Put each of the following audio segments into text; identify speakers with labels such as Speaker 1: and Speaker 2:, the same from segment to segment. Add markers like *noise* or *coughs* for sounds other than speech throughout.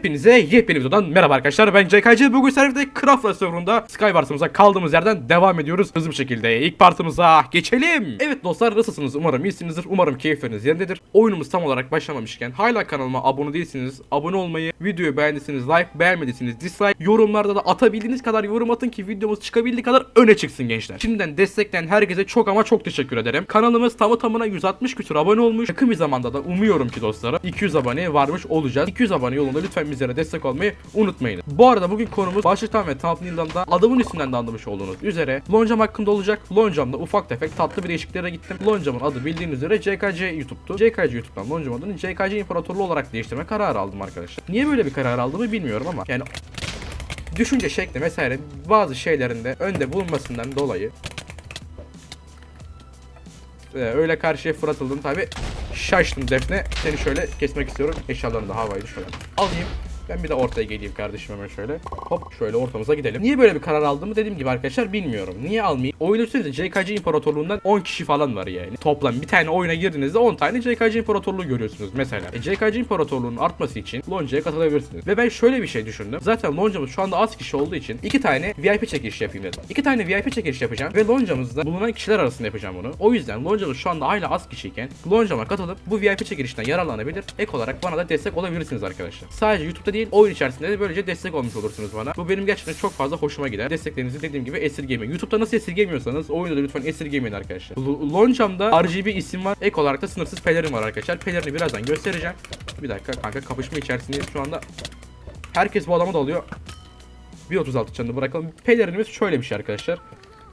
Speaker 1: Hepinize yepyeni videodan merhaba arkadaşlar. Ben CKC bugün serverde Craft serverında Skywars'ımıza kaldığımız yerden devam ediyoruz. Hızlı bir şekilde ilk partımıza geçelim. Evet dostlar nasılsınız? Umarım iyisinizdir. Umarım keyifleriniz yerindedir. Oyunumuz tam olarak başlamamışken hala kanalıma abone değilsiniz abone olmayı videoyu beğendiyseniz like beğenmediyseniz dislike yorumlarda da atabildiğiniz kadar yorum atın ki videomuz çıkabildiği kadar öne çıksın gençler. Şimdiden destekleyen herkese çok ama çok teşekkür ederim. Kanalımız tamı tamına 160 küsur abone olmuş. Yakın bir zamanda da umuyorum ki dostlarım 200 aboneye varmış olacağız. 200 abone yolunda lütfen bizlere destek olmayı unutmayın. Bu arada bugün konumuz başlıktan ve thumbnail'dan da adamın isminden de anlamış olduğunuz üzere Loncam hakkında olacak. Loncam'da ufak tefek tatlı bir değişikliklere gittim. Loncam'ın adı bildiğiniz üzere CKC YouTube'tu. CKC YouTube'dan Loncam adını CKC İmparatorluğu olarak değiştirme kararı aldım arkadaşlar. Niye böyle bir karar aldığımı bilmiyorum ama yani düşünce şekli vesaire bazı şeylerinde önde bulunmasından dolayı ee, öyle karşıya fırlatıldım tabi şaştım Defne. Seni şöyle kesmek istiyorum. Eşyalarını da havayı şöyle alayım ben bir de ortaya geleyim kardeşim hemen şöyle. Hop şöyle ortamıza gidelim. Niye böyle bir karar aldığımı dediğim gibi arkadaşlar bilmiyorum. Niye almayayım? Oyun üstünde CKC İmparatorluğundan 10 kişi falan var yani. Toplam bir tane oyuna girdiğinizde 10 tane CKC İmparatorluğu görüyorsunuz mesela. E, CKC İmparatorluğu'nun artması için Lonca'ya katılabilirsiniz. Ve ben şöyle bir şey düşündüm. Zaten Lonca'mız şu anda az kişi olduğu için iki tane VIP çekiliş yapayım dedim. İki tane VIP çekiliş yapacağım ve Lonca'mızda bulunan kişiler arasında yapacağım bunu. O yüzden Lonca'mız şu anda hala az kişiyken Lonca'ma katılıp bu VIP çekilişten yararlanabilir. Ek olarak bana da destek olabilirsiniz arkadaşlar. Sadece YouTube'da değil oyun içerisinde de böylece destek olmuş olursunuz bana. Bu benim gerçekten çok fazla hoşuma gider. Desteklerinizi dediğim gibi esirgemeyin. YouTube'da nasıl esirgemiyorsanız oyunda da lütfen esirgemeyin arkadaşlar. Loncam'da RGB isim var. Ek olarak da sınırsız pelerin var arkadaşlar. Pelerini birazdan göstereceğim. Bir dakika kanka kapışma içerisindeyiz şu anda. Herkes bu adama dalıyor. 1.36 canını bırakalım. Pelerinimiz şöyle bir şey arkadaşlar.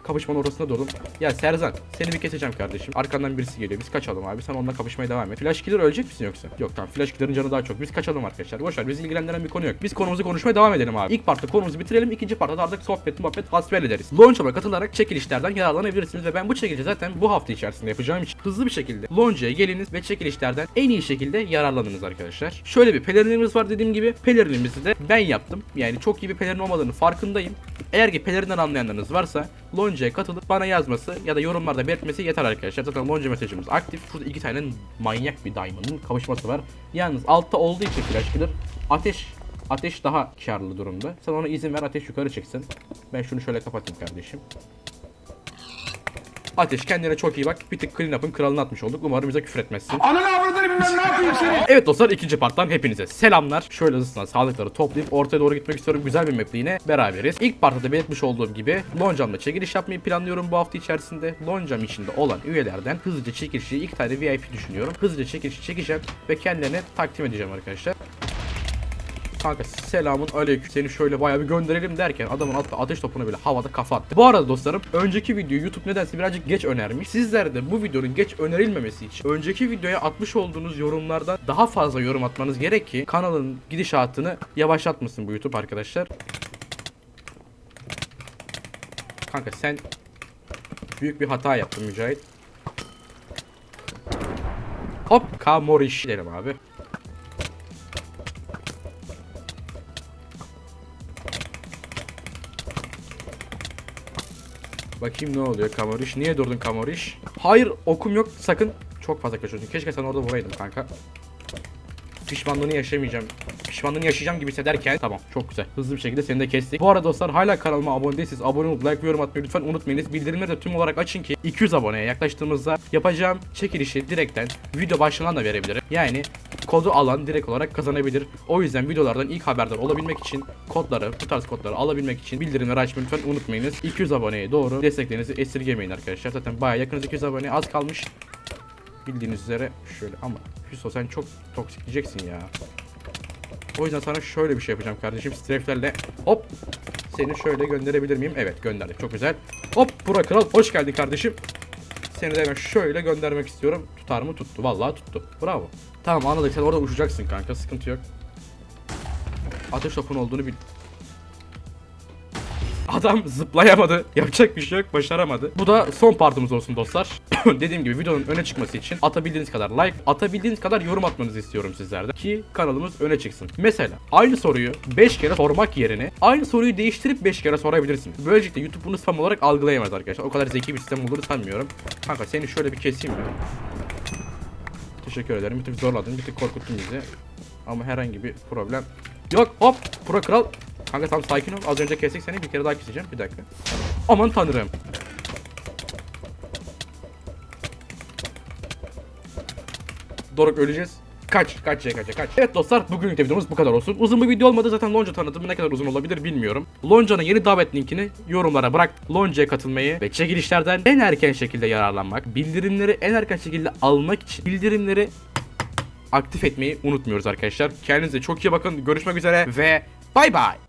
Speaker 1: Kapışmanın ortasında durdum. Ya Serzan seni bir keseceğim kardeşim. Arkandan birisi geliyor. Biz kaçalım abi. Sen onunla kapışmaya devam et. Flash killer ölecek misin yoksa? Yok tamam. Flash killer'ın canı daha çok. Biz kaçalım arkadaşlar. Boşver. Bizi ilgilendiren bir konu yok. Biz konumuzu konuşmaya devam edelim abi. İlk partta konumuzu bitirelim. İkinci partta da artık sohbet muhabbet hasbel ederiz. Launch'a katılarak çekilişlerden yararlanabilirsiniz ve ben bu çekilişi zaten bu hafta içerisinde yapacağım için hızlı bir şekilde Launch'a geliniz ve çekilişlerden en iyi şekilde yararlanınız arkadaşlar. Şöyle bir pelerinimiz var dediğim gibi. Pelerinimizi de ben yaptım. Yani çok iyi bir pelerin olmadığını farkındayım. Eğer ki pelerinden anlayanlarınız varsa Lonca'ya katılıp bana yazması ya da yorumlarda belirtmesi yeter arkadaşlar. Zaten Lonca mesajımız aktif. Şurada iki tane manyak bir Diamond'ın kavuşması var. Yalnız altta olduğu için flash killer ateş ateş daha karlı durumda. Sen ona izin ver ateş yukarı çıksın. Ben şunu şöyle kapatayım kardeşim. Ateş kendine çok iyi bak. Bir tık clean up'ın kralını atmış olduk. Umarım bize küfür etmezsin.
Speaker 2: Ananı
Speaker 1: Evet dostlar ikinci parttan hepinize selamlar. Şöyle hızlıca sağlıkları toplayıp ortaya doğru gitmek istiyorum. Güzel bir maple yine beraberiz. İlk partta da belirtmiş olduğum gibi Loncam'la çekiliş yapmayı planlıyorum bu hafta içerisinde. Loncam içinde olan üyelerden hızlıca çekilişi ilk tane VIP düşünüyorum. Hızlıca çekilişi çekeceğim ve kendilerine takdim edeceğim arkadaşlar. Kanka selamun aleyküm. Seni şöyle bayağı bir gönderelim derken adamın attığı ateş topunu bile havada kafa attı. Bu arada dostlarım önceki videoyu YouTube nedense birazcık geç önermiş. Sizler de bu videonun geç önerilmemesi için önceki videoya atmış olduğunuz yorumlardan daha fazla yorum atmanız gerek ki kanalın gidişatını yavaşlatmasın bu YouTube arkadaşlar. Kanka sen büyük bir hata yaptın Mücahit. Hop kamoriş derim abi. Bakayım ne oluyor Kamoriş. Niye durdun Kamoriş? Hayır okum yok sakın. Çok fazla kaçıyorsun. Keşke sen orada vuraydım kanka. Pişmanlığını yaşamayacağım. Pişmanlığını yaşayacağım gibi hissederken tamam çok güzel. Hızlı bir şekilde seni de kestik. Bu arada dostlar hala kanalıma abone değilseniz abone olup like ve yorum atmayı lütfen unutmayınız. Bildirimleri de tüm olarak açın ki 200 aboneye yaklaştığımızda yapacağım çekilişi direkten video başlığından da verebilirim. Yani kodu alan direkt olarak kazanabilir. O yüzden videolardan ilk haberdar olabilmek için kodları, bu tarz kodları alabilmek için bildirimleri açmayı lütfen unutmayınız. 200 aboneye doğru desteklerinizi esirgemeyin arkadaşlar. Zaten bayağı yakınız 200 aboneye az kalmış. Bildiğiniz üzere şöyle ama Hüso sen çok toksikleyeceksin ya. O yüzden sana şöyle bir şey yapacağım kardeşim. Straflerle hop seni şöyle gönderebilir miyim? Evet gönderdik. Çok güzel. Hop Burak Kral hoş geldin kardeşim. Seni de hemen şöyle göndermek istiyorum. Tutar mı? Tuttu. Vallahi tuttu. Bravo. Tamam anladık. Sen orada uçacaksın kanka. Sıkıntı yok. Ateş topun olduğunu bil. Adam zıplayamadı. Yapacak bir şey yok. Başaramadı. Bu da son partımız olsun dostlar. *coughs* Dediğim gibi videonun öne çıkması için atabildiğiniz kadar like, atabildiğiniz kadar yorum atmanızı istiyorum sizlerden. Ki kanalımız öne çıksın. Mesela aynı soruyu 5 kere sormak yerine aynı soruyu değiştirip 5 kere sorabilirsiniz. Böylelikle YouTube bunu spam olarak algılayamaz arkadaşlar. O kadar zeki bir sistem olur sanmıyorum. Kanka seni şöyle bir keseyim mi? Teşekkür ederim. Bir tık zorladın, bir tık korkuttun bizi. Ama herhangi bir problem Yok hop. Pro kral. Kanka tam sakin ol. Az önce kestik seni bir kere daha keseceğim. Bir dakika. Aman tanrım. Doruk öleceğiz. Kaç, kaç ya kaç kaç. Evet dostlar bugünkü videomuz bu kadar olsun. Uzun bir video olmadı zaten Lonca tanıtımı ne kadar uzun olabilir bilmiyorum. Lonca'nın yeni davet linkini yorumlara bırak. Lonca'ya katılmayı ve çekilişlerden en erken şekilde yararlanmak, bildirimleri en erken şekilde almak için bildirimleri aktif etmeyi unutmuyoruz arkadaşlar. Kendinize çok iyi bakın. Görüşmek üzere ve bay bay.